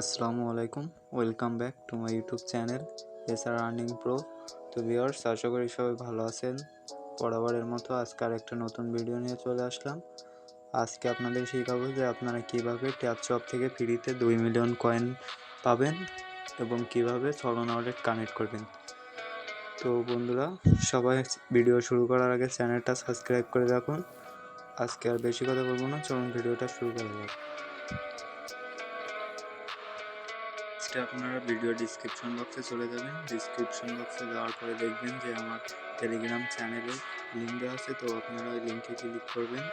আসসালামু আলাইকুম, welcome back to my YouTube channel S R earning pro. তো viewers আশা করি সবাই ভালো আছেন। বরাবরের মতো আজকে আর একটা নতুন ভিডিও নিয়ে চলে আসলাম। আজকে আপনাদের শেখাবো যে আপনারা কীভাবে ট্যাপ শপ থেকে ফ্রিতে দুই মিলিয়ন কয়েন পাবেন এবং কীভাবে ছড়ন ওয়ালেট কানেক্ট করবেন। তো বন্ধুরা, সবাই ভিডিও শুরু করার আগে চ্যানেলটা সাবস্ক্রাইব করে রাখুন। আজকে আর বেশি কথা বলব না, চলুন ভিডিওটা শুরু করা যাক। ফার্স্টে আপনারা ভিডিও ডিসক্রিপশন বক্সে চলে যাবেন। ডিসক্রিপশন বক্সে যাওয়ার পরে দেখবেন যে আমার টেলিগ্রাম চ্যানেলে লিঙ্ক দেওয়া আছে, তো আপনারা ওই লিঙ্কে ক্লিক করবেন।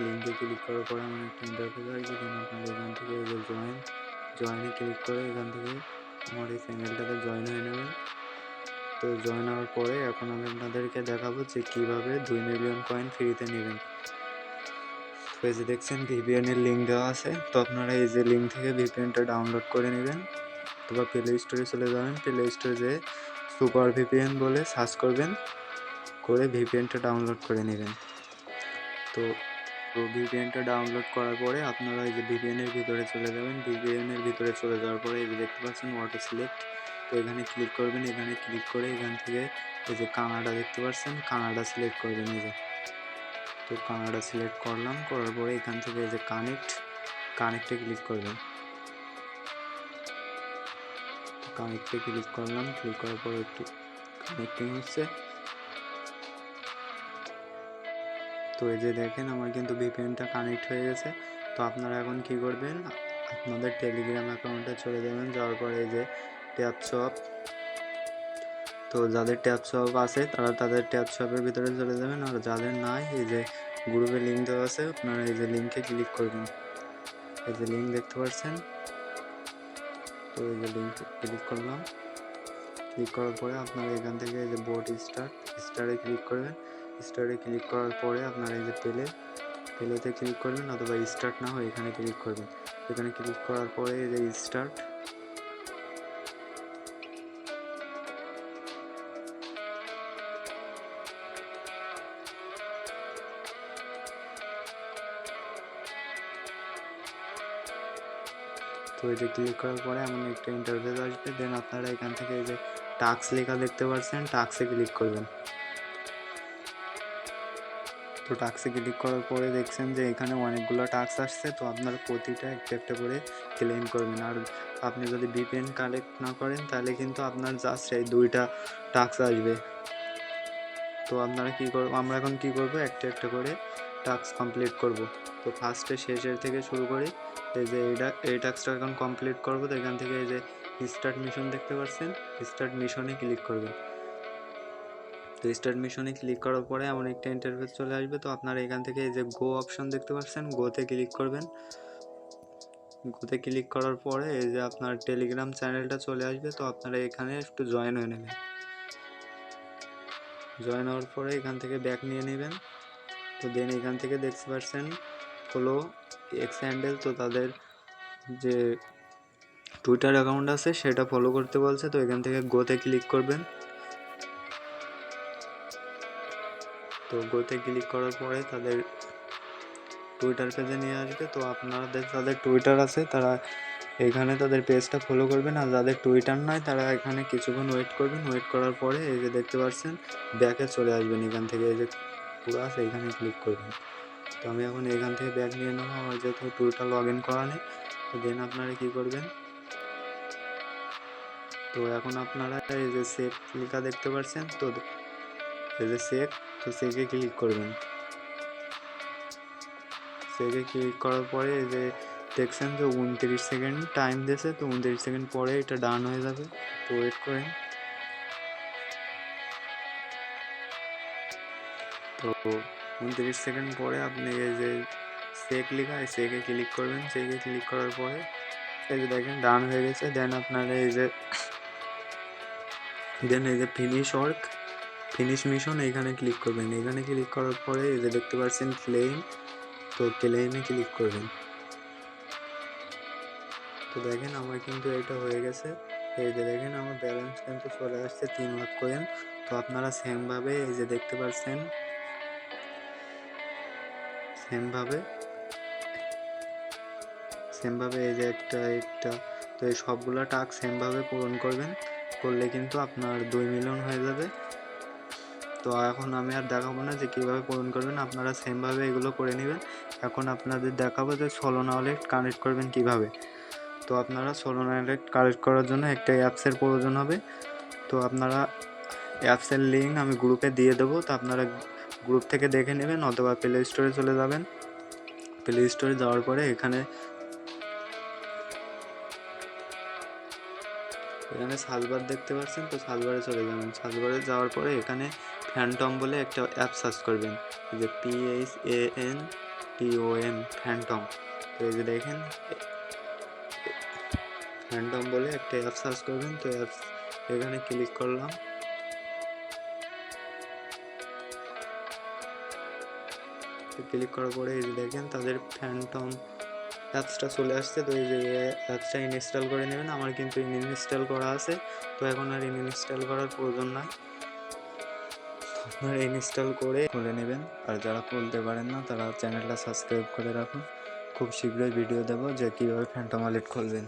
লিঙ্কে ক্লিক করার পরে আমার একটা ইন্টারফেস আসবে দেন আপনারা এখান থেকে জয়েন জয়েনে ক্লিক করে এখান থেকে আমার এই চ্যানেলটাতে জয়েন হয়ে নেবেন। তো জয়েন হওয়ার পরে এখন আমি আপনাদেরকে দেখাবো যে কীভাবে দুই মিলিয়ন কয়েন ফ্রিতে নেবেন। তো এই যে দেখছেন ভিপিএন এর লিঙ্ক দেওয়া আছে, তো আপনারা এই যে লিঙ্ক থেকে ভিপিএনটা ডাউনলোড করে নেবেন অথবা প্লে স্টোরে চলে যাবেন। প্লে স্টোরে যে সুপার ভিপিএন বলে সার্চ করবেন, করে ভিপিএনটা ডাউনলোড করে নেবেন। তো তো ভিপিএনটা ডাউনলোড করার পরে আপনারা এই যে ভিপিএন এর ভিতরে চলে যাবেন। ভিপিএন এর ভিতরে চলে যাওয়ার পরে এই যে দেখতে পাচ্ছেন ওয়াটার সিলেক্ট তো এখানে ক্লিক করবেন। এখানে ক্লিক করে এখান থেকে এই যে কানাডা দেখতে পাচ্ছেন, কানাডা সিলেক্ট করবেন এই যে। তো কানাডা সিলেক্ট করলাম, করার পরে এখান থেকে যে কানেক্ট কানেক্টে ক্লিক করবেন কানেক্টে ক্লিক করলাম ক্লিক করার পরে একটু কানেক্টিং হচ্ছে। তো এই যে দেখেন, আমার কিন্তু ভিপিএনটা কানেক্ট হয়ে গেছে। তো আপনারা এখন কি করবেন? আপনাদের টেলিগ্রাম অ্যাকাউন্টে চলে যাবেন, যাওয়ার পরে এই যে ট্যাপ শপ তো যাদের ট্যাপ শপ আছে, তারা তাদের ট্যাপ শপের ভিতরে চলে যাবেন আর যাদের নাই, এই যে গ্রুপে লিঙ্ক দেওয়া আছে, আপনারা এই যে লিঙ্কে ক্লিক করবেন। এই যে লিঙ্ক দেখতে পাচ্ছেন? তো এই যে লিঙ্ক ক্লিক করলাম। ক্লিক করার পরে আপনারা এখান থেকে এই যে বোর্ড স্টার্ট স্টারে ক্লিক করবেন। স্টারে ক্লিক করার পরে আপনারা এই যে পেলে পেলেতে ক্লিক করবেন, অথবা স্টার্ট না হয় এখানে ক্লিক করবেন। এখানে ক্লিক করার পরে এই যে স্টার্ট তো যে ক্লিক করার পরে এমন একটা ইন্টারফেস আসবে। দেন আপনারা এখান থেকে এই যে টাক্স লেখা দেখতে পাচ্ছেন টাক্সে ক্লিক করবেন। তো টাক্সে ক্লিক করার পরে দেখছেন যে এখানে অনেকগুলো টাক্স আসছে, তো আপনারা প্রতিটা একটা একটা করে ক্লেম করবেন। আর আপনি যদি বিপিএন কালেক্ট না করেন, তাহলে কিন্তু আপনার জাস্ট এই দুইটা টাক্স আসবে। তো আপনারা কী করব আমরা এখন কী করব? একটা একটা করে টাস্ক কমপ্লিট করব। তো ফার্স্টে শেষের থেকে শুরু করি। এই যে এইটা এই টাস্কটা এখন কমপ্লিট করব। তো এখান থেকে এই যে স্টার্ট মিশন দেখতে পাচ্ছেন? স্টার্ট মিশনে ক্লিক করবেন। তো স্টার্ট মিশনে ক্লিক করার পরে এমন একটা ইন্টারফেস চলে আসবে। তো আপনারা এখান থেকে এই যে গো অপশন দেখতে পাচ্ছেন? গোতে ক্লিক করবেন। গোতে ক্লিক করার পরে এই যে আপনার টেলিগ্রাম চ্যানেলটা চলে আসবে। তো আপনারা এখানে একটু জয়েন হয়ে নেবেন। জয়েন হওয়ার পরে এখান থেকে ব্যাক নিয়ে নেবেন। তো দেন এখান থেকে দেখতে পাচ্ছেন, হলো এক্স হ্যান্ডেল তো তাদের যে টুইটার অ্যাকাউন্ট আছে, সেটা ফলো করতে বলছে। তো এখান থেকে গোতে ক্লিক করবেন। তো গোতে ক্লিক করার পরে তাদের টুইটার পেজে নিয়ে আসবে। তো আপনাদের, তাদের টুইটার আছে, তারা এখানে তাদের পেজটা ফলো করবেন আর যাদের টুইটার নয়, তারা এখানে কিছুক্ষণ ওয়েট করবেন। ওয়েট করার পরে এই যে দেখতে পাচ্ছেন ব্যাকে চলে আসবেন এখান থেকে। এই যে পুরো আছে, এখানে ক্লিক করবেন। তো আমি এখন এখান থেকে ব্যাগ নিয়ে নেব। আমার যেহেতু টুলটা লগ ইন করা নেই, তো দেন আপনারা কী করবেন? তো এখন আপনারা এই যে সেভ লেখা দেখতে পাচ্ছেন, তো এই যে সেভ তো সেভে ক্লিক করবেন। সেভে ক্লিক করার পরে এই যে দেখছেন যে উনত্রিশ সেকেন্ড টাইম দিয়েছে, তো উনত্রিশ সেকেন্ড পরে এটা ডান হয়ে যাবে। তো ওয়েট করেন। তো উনত্রিশ সেকেন্ড পরে আপনি এই যে সেক লেখা, এই সেকে ক্লিক করবেন। সেকে ক্লিক করার পরে এই যে দেখেন ডান হয়ে গেছে। দেন আপনারা এই যে দেন এই যে ফিনিশ ওয়ার্ক ফিনিশ মিশন এইখানে ক্লিক করবেন। এখানে ক্লিক করার পরে এই যে দেখতে পাচ্ছেন ক্লেম তো ক্লেমে ক্লিক করবেন। তো দেখেন আমার কিন্তু এটা হয়ে গেছে। এই যে দেখেন আমার ব্যালেন্স কিন্তু চলে আসছে তিন লাখ কয়েন তো আপনারা সেমভাবে এই যে দেখতে পাচ্ছেন সেমভাবে সেমভাবে এই যে একটা একটা, তো এই সবগুলো টাস্ক সেমভাবে পূরণ করবেন। করলে কিন্তু আপনার দুই মিলিয়ন হয়ে যাবে। তো এখন আমি আর দেখাবো না যে কীভাবে পূরণ করবেন, আপনারা সেমভাবে এগুলো করে নেবেন। এখন আপনাদের দেখাবো যে সোলোনা ওয়ালেট কানেক্ট করবেন কীভাবে। তো আপনারা সোলোনা ওয়ালেট কানেক্ট করার জন্য একটা অ্যাপসের প্রয়োজন হবে। তো আপনারা অ্যাপসের লিঙ্ক আমি গ্রুপে দিয়ে দেবো। তো আপনারা গ্রুপ থেকে দেখে নেবেন অথবা প্লে স্টোরে চলে যাবেন। প্লে স্টোরে যাওয়ার পরে এখানে এখানে সার্চবার দেখতে পাচ্ছেন, তো সার্চবারে চলে যাবেন। সার্চবারে যাওয়ার পরে এখানে ফ্যান্টম বলে একটা অ্যাপ সার্চ করবেন। যে P H A N T O M phantom তো এই যে দেখেন ফ্যান্টম বলে একটা অ্যাপ সার্চ করবেন, তো অ্যাপ এখানে ক্লিক করলাম। ক্লিক করার পরে এই দেখেন, তাদের ফ্যান্টম অ্যাপসটা চলে আসছে। তো এই যে অ্যাপসটা ইনস্টল করে নেবেন, আমার কিন্তু ইনস্টল করা আছে। তো এখন আর ইনস্টল করার প্রয়োজন নাই। আপনারা ইনস্টল করে খুলে নেবেন। আর যারা খুলতে পারেন না, তারা চ্যানেলটা সাবস্ক্রাইব করে রাখুন। খুব শীঘ্রই ভিডিও দেবো যে কীভাবে ফ্যান্টম ওয়ালেট খুলবেন।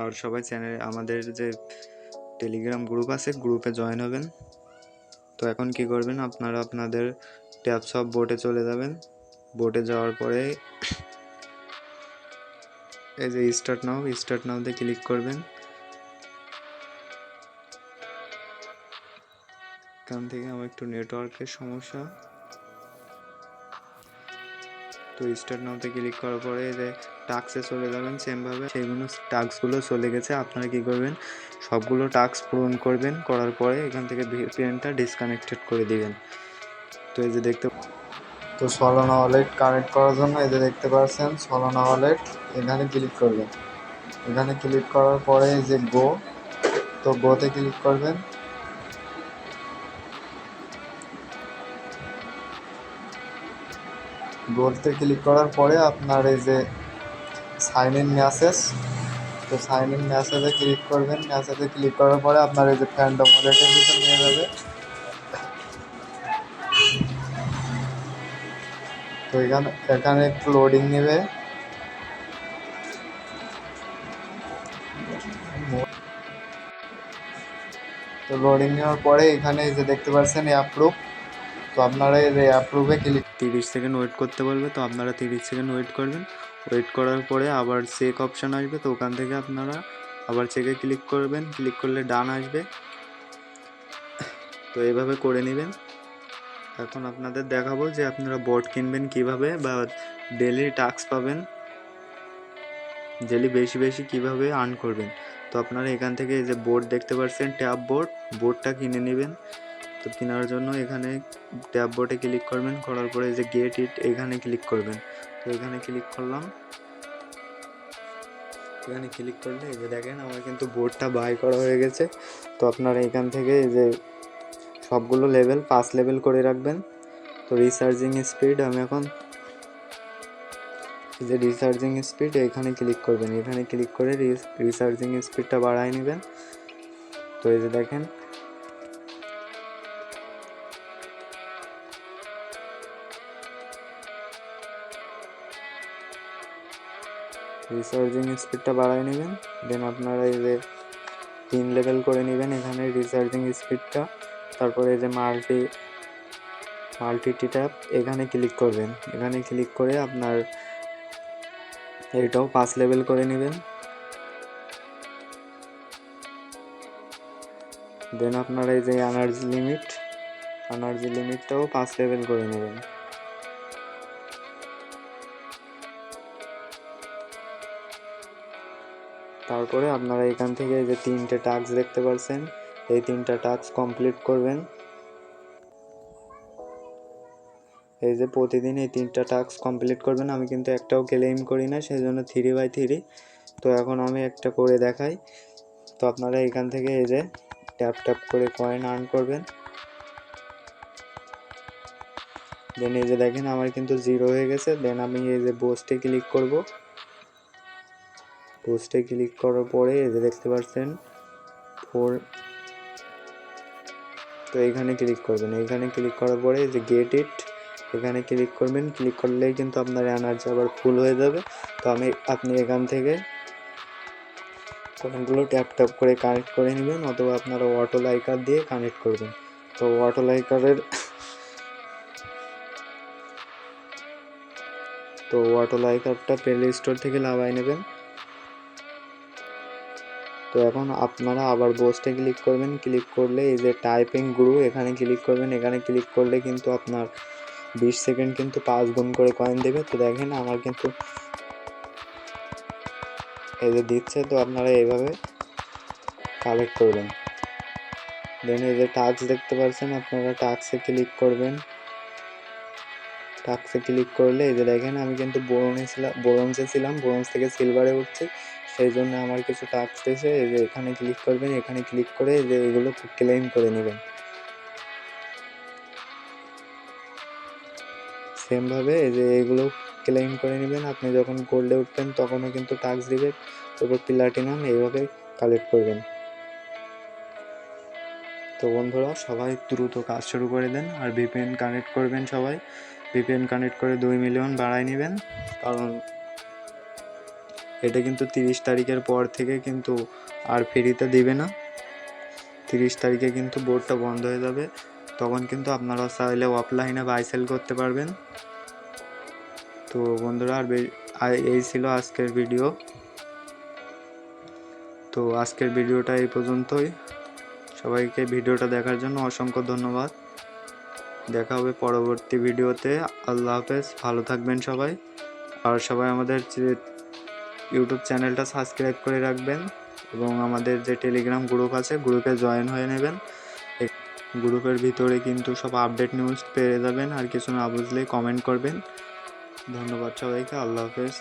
আর সবাই চ্যানেলে আমাদের যে টেলিগ্রাম গ্রুপ আছে গ্রুপে জয়েন হবেন। তো এখন কি করবেন? আপনারা আপনাদের ট্যাব সব বোটে চলে যাবেন। বোটে যাওয়ার পরে এই যে স্টার্ট নাও স্টার্ট নাওতে ক্লিক করবেন। এখান থেকে আমার একটু নেটওয়ার্কের সমস্যা। তো স্টার্ট নাওতে ক্লিক করার পরে যে টাক্সে চলে যাবেন সেমভাবে সেইগুলো টাস্কগুলো চলে গেছে। আপনারা কি করবেন? সবগুলো টাস্ক পূরণ করবেন, করার পরে এখান থেকে ভিপিএনটা ডিসকানেক্টেড করে দিবেন। তো এই যে দেখতে তো সলোনা ওয়ালেট কানেক্ট করার জন্য এই যে দেখতে পাচ্ছেন সলোনা ওয়ালেট এখানে ক্লিক করবেন। এখানে ক্লিক করার পরে যে গো তো গোতে ক্লিক করবেন। গোতে ক্লিক করার পরে আপনার এই যে সাইন ইন মেসেজ তো সাইন ইন মেসেজে ক্লিক করবেন। মেসেজে ক্লিক করার পরে আপনার এই যে ফ্যান্ডম ওয়ালেটের ভিতর নিয়ে যাবে। তো এখানে এখানে একটু লোডিং নেবে। তো লোডিং নেওয়ার পরে এখানে যে দেখতে পাচ্ছেন অ্যাপ্রুভ তো আপনারা যে অ্যাপ্রুভে ক্লিক তিরিশ সেকেন্ড ওয়েট করতে বলবে, তো আপনারা তিরিশ সেকেন্ড ওয়েট করবেন। ওয়েট করার পরে আবার চেক অপশান আসবে, তো ওখান থেকে আপনারা আবার চেকে ক্লিক করবেন। ক্লিক করলে ডান আসবে। তো এইভাবে করে নেবেন। এখন আপনাদের দেখাবো যে আপনারা বট কিনবেন কীভাবে বা ডেলি টাস্ক পাবেন। ডেলি বেশি বেশি কীভাবে আর্ন করবেন। তো আপনারা এখান থেকে যে বোর্ড দেখতে পাচ্ছেন ট্যাব বোর্ড বোর্ডটা কিনে নেবেন। তো কেনার জন্য এখানে ট্যাব বোর্ডে ক্লিক করবেন, করার পরে যে গেট ইট, এখানে ক্লিক করবেন। তো এখানে ক্লিক করলাম। এখানে ক্লিক করলে এই যে দেখেন আমার কিন্তু বোর্ডটা বাই করা হয়ে গেছে। তো আপনারা এখান থেকে এই যে সবগুলো লেভেল, পাঁচ লেভেল করে রাখবেন। তো রিসার্জিং স্পিড, আমি এখন যে রিসার্জিং স্পিড, এখানে ক্লিক করবেন। এখানে ক্লিক করে রিসার্জিং স্পিডটা বাড়ায় নেবেন। তো এই যে দেখেন রিসার্জিং স্পিডটা বাড়ায় নেবেন। দেন আপনারা এই যে তিন লেভেল করে নেবেন, এখানে রিসার্জিং স্পিডটা তারপরে এই যে মাল্টি মাল্টিটি ট্যাপ এখানে ক্লিক করবেন। এখানে ক্লিক করে আপনার এটাও পাঁচ লেভেল করে নেবেন। দেন আপনারা এই যে এনার্জি লিমিট এনার্জি লিমিটটাও পাঁচ লেভেল করে নেবেন। তারপরে আপনারা এখান থেকে যে তিনটে টাস্ক দেখতে পাচ্ছেন এই তিনটা টাস্ক কমপ্লিট করবেন। এই যে প্রতিদিন এই তিনটা টাস্ক কমপ্লিট করবেন, আমি কিন্তু একটাও ক্লেম করি না সেই জন্য থ্রি বাই থ্রি তো এখন আমি একটা করে দেখাই। তো আপনারা এখান থেকে এই যে ট্যাপ ট্যাপ করে কয়েন আর্ন করবেন। দেন এই যে দেখেন, আমার কিন্তু জিরো হয়ে গেছে। দেন আমি এই যে বোস্টে ক্লিক করব। পোস্টে ক্লিক করার পরে এই যে দেখতে পাচ্ছেন ফোর তো এখানে ক্লিক করবেন। এখানে ক্লিক করার পরে যে গেট ইট এখানে ক্লিক করবেন। ক্লিক করলেই কিন্তু আপনার এনার্জি আবার ফুল হয়ে যাবে। তো আমি, আপনি এখান থেকে কয়েনগুলো ট্যাপ ট্যাপ করে কানেক্ট করে নেবেন অথবা আপনারা অটো লাইকার দিয়ে কানেক্ট করবেন। তো অটো লাইকারের তো অটো লাইকারটা প্লে স্টোর থেকে লাগাই নেবেন। তো এখন আপনারা আবার বোস্টে ক্লিক করবেন। ক্লিক করলে এই যে টাইপিং গ্রু এখানে ক্লিক করবেন। এখানে ক্লিক করলে কিন্তু আপনার বিশ সেকেন্ড কিন্তু পাঁচ গুণ করে কয়েন দেবে। তো দেখেন আমার কিন্তু এই যে দিচ্ছে, তো আপনারা এইভাবে কালেক্ট করবেন। দেন এই যে টাক্স দেখতে পাচ্ছেন, আপনারা টাক্সে ক্লিক করবেন। টাক্সে ক্লিক করলে এই যে দেখেন আমি কিন্তু বোরনে ছিলাম ব্রোঞ্জে ছিলাম। ব্রোঞ্জ থেকে সিলভারে উঠছি। সেই জন্য আমার কিছু টাক্স এসে যে এখানে ক্লিক করবেন, এখানে ক্লিক করে যে এগুলো ক্লেম করে নেবেন। সেমভাবে যে এগুলো ক্লেম করে নেবেন। আপনি যখন গোল্ডে উঠবেন, তখনও কিন্তু টাক্স দিবে তারপর প্লাটিনাম এইভাবে কালেক্ট করবেন। তো বন্ধুরা, সবাই দ্রুত কাজ শুরু করে দেন আর ভিপিএন কানেক্ট করবেন সবাই। ভিপিএন কানেক্ট করে দুই মিলিয়ন বাড়ায় নেবেন। কারণ এটা কিন্তু তিরিশ তারিখের পর থেকে কিন্তু আর ফ্রিতে দিবে না। তিরিশ তারিখে কিন্তু বোর্ডটা বন্ধ হয়ে যাবে। তখন কিন্তু আপনারা চাইলে অফলাইনে বাই সেল করতে পারবেন। তো বন্ধুরা, আর এই ছিল আজকের ভিডিও তো আজকের ভিডিওটা এই পর্যন্তই। সবাইকে ভিডিওটা দেখার জন্য অসংখ্য ধন্যবাদ। দেখা হবে পরবর্তী ভিডিওতে আল্লাহ হাফেজ, ভালো থাকবেন সবাই। আর সবাই আমাদের ইউটিউব চ্যানেলটা সাবস্ক্রাইব করে রাখবেন এবং আমাদের যে টেলিগ্রাম গ্রুপ আছে গ্রুপে জয়েন হয়ে নেবেন। গ্রুপের ভিতরে কিন্তু সব আপডেট নিউজ পেয়ে যাবেন, আর কিছু না বুঝলে কমেন্ট করবেন। ধন্যবাদ সবাইকে, আল্লাহ হাফেজ।